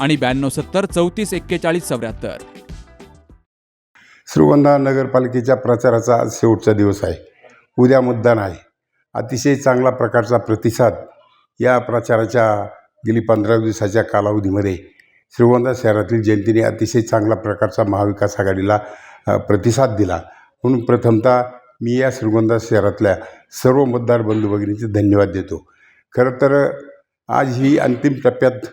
आणि ब्याण्णव सत्तर चौतीस एक्केचाळीस चौऱ्याहत्तर. श्रीगोंदा नगरपालिकेच्या प्रचाराचा आज शेवटचा दिवस आहे. उद्या मतदान आहे. अतिशय चांगला प्रकारचा प्रतिसाद या प्रचाराच्या गेली पंधरा दिवसाच्या कालावधीमध्ये श्रीगोंदा शहरातील जनतेने अतिशय चांगला प्रकारचा महाविकास आघाडीला प्रतिसाद दिला. म्हणून प्रथमतः मी या श्रीगोंदा शहरातल्या सर्व मतदार बंधू भगिनीचे धन्यवाद देतो. खरं तर आज ही अंतिम टप्प्यात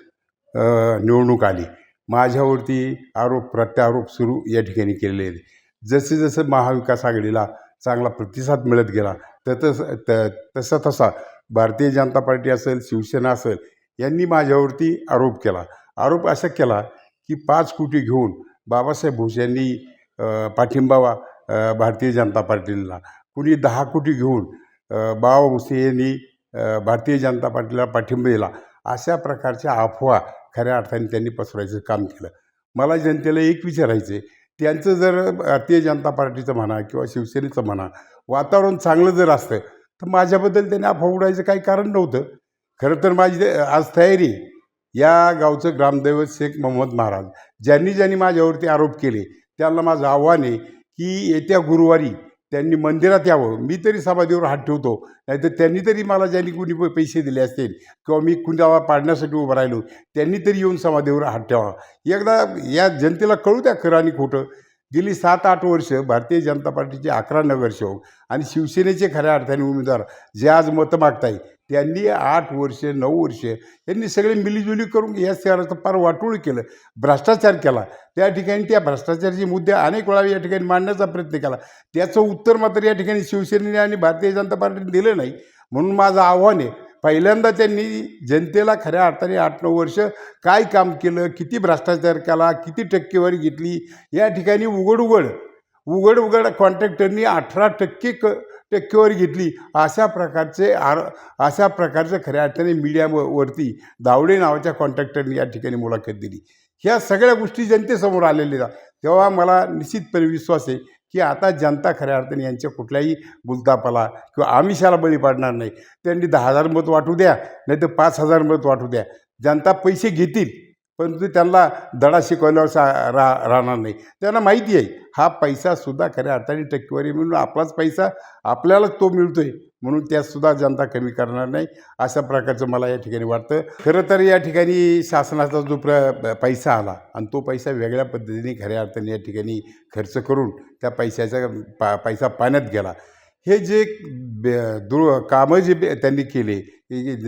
निवडणूक आली. माझ्यावरती आरोप प्रत्यारोप सुरू या ठिकाणी केलेले आहेत. जसे जसं महाविकास आघाडीला चांगला प्रतिसाद मिळत गेला तस त तसा तसा भारतीय जनता पार्टी असेल शिवसेना असेल यांनी माझ्यावरती आरोप केला. आरोप असा केला की पाच कोटी घेऊन बाबासाहेब भोस यांनी पाठिंबावा भारतीय जनता पार्टीला कुणी दहा कोटी घेऊन बाबा भोसे यांनी भारतीय जनता पार्टीला पाठिंबा दिला. अशा प्रकारच्या अफवा खऱ्या अर्थाने त्यांनी पसरायचं काम केलं. मला जनतेला एक विचारायचं आहे त्यांचं जर भारतीय जनता पार्टीचं म्हणा किंवा शिवसेनेचं म्हणा वातावरण चांगलं जर असतं तर माझ्याबद्दल त्यांनी अफवा उडायचं काही कारण नव्हतं. खरं तर माझी आज तयारी या गावचं ग्रामदैवत शेख मोहम्मद महाराज ज्यांनी ज्यांनी माझ्यावरती आरोप केले त्यांना माझं आव्हान आहे की येत्या गुरुवारी त्यांनी मंदिरात यावं. मी तरी समाधीवर हात ठेवतो. नाहीतर त्यांनी तरी मला ज्यांनी कुणी पैसे दिले असतील किंवा मी कुणाला पाडण्यासाठी उभं राहिलो त्यांनी तरी येऊन समाधीवर हात ठेवा. एकदा या जनतेला कळू द्या खरं आणि खोटं. गेली सात आठ वर्ष भारतीय जनता पार्टीचे अकरा नगरसेवक आणि शिवसेनेचे खऱ्या अर्थाने उमेदवार जे आज मतं मागताय त्यांनी आठ वर्ष नऊ वर्ष यांनी सगळे मिलीजुली करून या शहराचं फार वाटोळ केलं भ्रष्टाचार केला. त्या ठिकाणी त्या भ्रष्टाचाराचे मुद्दे अनेक वेळा या ठिकाणी मांडण्याचा प्रयत्न केला. त्याचं उत्तर मात्र या ठिकाणी शिवसेनेने आणि भारतीय जनता पार्टीने दिलं नाही. म्हणून माझं आव्हान आहे पहिल्यांदा त्यांनी जनतेला खऱ्या अर्थाने आठ नऊ वर्ष काय काम केलं किती भ्रष्टाचार केला किती टक्केवारी घेतली या ठिकाणी उघड उघड उघड उघड कॉन्ट्रॅक्टरनी अठरा टक्के क टक्केवारी घेतली. अशा प्रकारचे आर अशा प्रकारचं खऱ्या अर्थाने मीडियावरती दावडे नावाच्या कॉन्ट्रॅक्टरनी या ठिकाणी मुलाखत दिली. ह्या सगळ्या गोष्टी जनतेसमोर आलेल्या तेव्हा मला निश्चितपणे विश्वास आहे की आता जनता खऱ्या अर्थाने यांच्या कुठल्याही बुलतापाला किंवा आमिषाला बळी पाडणार नाही. त्यांनी दहा हजार मत वाटू द्या नाही तर पाच हजार मत वाटू द्या. जनता पैसे घेतील. परंतु त्यांना धडा शिकवल्यावर सा रा राहणार नाही. त्यांना माहिती आहे हा पैसासुद्धा खऱ्या अर्थाने टक्केवारी म्हणून आपलाच पैसा आपल्यालाच तो मिळतोय म्हणून त्यातसुद्धा जनता कमी करणार नाही अशा प्रकारचं मला या ठिकाणी वाटतं. खरं तर या ठिकाणी शासनाचा जो प्र पैसा आला आणि तो पैसा वेगळ्या पद्धतीने खऱ्या अर्थाने या ठिकाणी खर्च करून त्या पैशाचा पा पैसा पाण्यात गेला. हे जे दुर कामं जे त्यांनी केले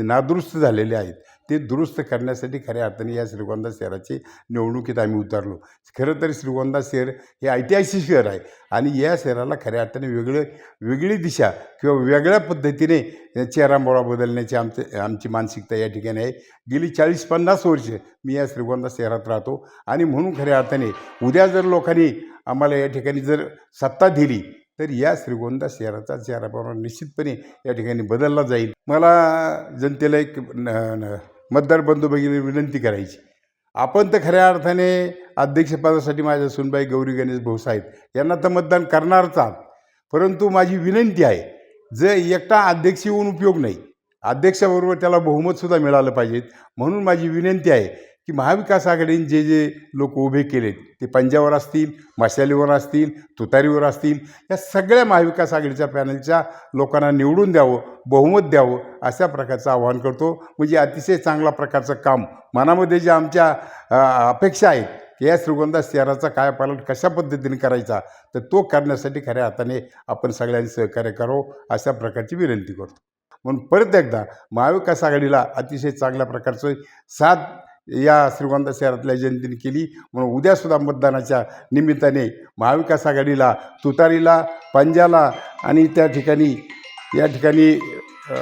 नादुरुस्त झालेले आहेत ते दुरुस्त करण्यासाठी खऱ्या अर्थाने या श्रीगोंदा शहराची निवडणुकीत आम्ही उतरलो. खरं तर श्रीगोंदा शहर हे ऐतिहासिक शहर आहे आणि या शहराला खऱ्या अर्थाने वेगळं वेगळी दिशा किंवा वेगळ्या पद्धतीने चेहरामोळा बदलण्याची आमचे आमची मानसिकता या ठिकाणी आहे. गेली चाळीस पन्नास वर्ष मी या श्रीगोंदा शहरात राहतो आणि म्हणून खऱ्या अर्थाने उद्या जर लोकांनी आम्हाला या ठिकाणी जर सत्ता दिली तर या श्रीगोंदा शहराचा चेहराप्रमाणे निश्चितपणे या ठिकाणी बदलला जाईल. मला जनतेला एक न न- मतदार बंधू भगिनी विनंती करायची. आपण तर खऱ्या अर्थाने अध्यक्षपदासाठी माझ्या सुनबाई गौरी गणेश भाऊ साहेब यांना तर मतदान करणारच आहात. परंतु माझी विनंती आहे जे एकटा अध्यक्ष येऊन उपयोग नाही अध्यक्षाबरोबर त्याला बहुमतसुद्धा मिळालं पाहिजेत म्हणून माझी विनंती आहे की महाविकास आघाडीने जे जे लोक उभे केलेत ते पंजावर असतील मशालीवर असतील तुतारीवर असतील या सगळ्या महाविकास आघाडीच्या पॅनलच्या लोकांना निवडून द्यावं बहुमत द्यावं अशा प्रकारचं आवाहन करतो. म्हणजे अतिशय चांगला प्रकारचं काम मनामध्ये जे आमच्या अपेक्षा आहेत की या श्रीगोंदा शहराचा कायापालट कशा पद्धतीने करायचा तर तो करण्यासाठी खऱ्या हाताने आपण सगळ्यांनी सहकार्य करावं अशा प्रकारची विनंती करतो. म्हणून परत एकदा महाविकास आघाडीला अतिशय चांगल्या प्रकारचं साथ या श्रीगोंदा शहरातल्या जनतेने केली. म्हणून उद्यासुद्धा मतदानाच्या निमित्ताने महाविकास आघाडीला तुतारीला पंजाला आणि त्या ठिकाणी या ठिकाणी अ,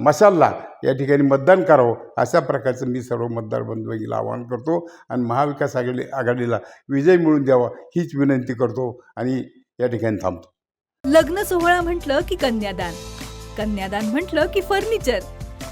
मशालला या ठिकाणी मतदान करावं अशा प्रकारचं मी सर्व मतदार बंधुभगिनीला आवाहन करतो आणि महाविकास आघाडी आघाडीला विजय मिळवून द्यावा हीच विनंती करतो आणि या ठिकाणी थांबतो. लग्न सोहळा म्हटलं की कन्यादान. कन्यादान म्हटलं की फर्निचर.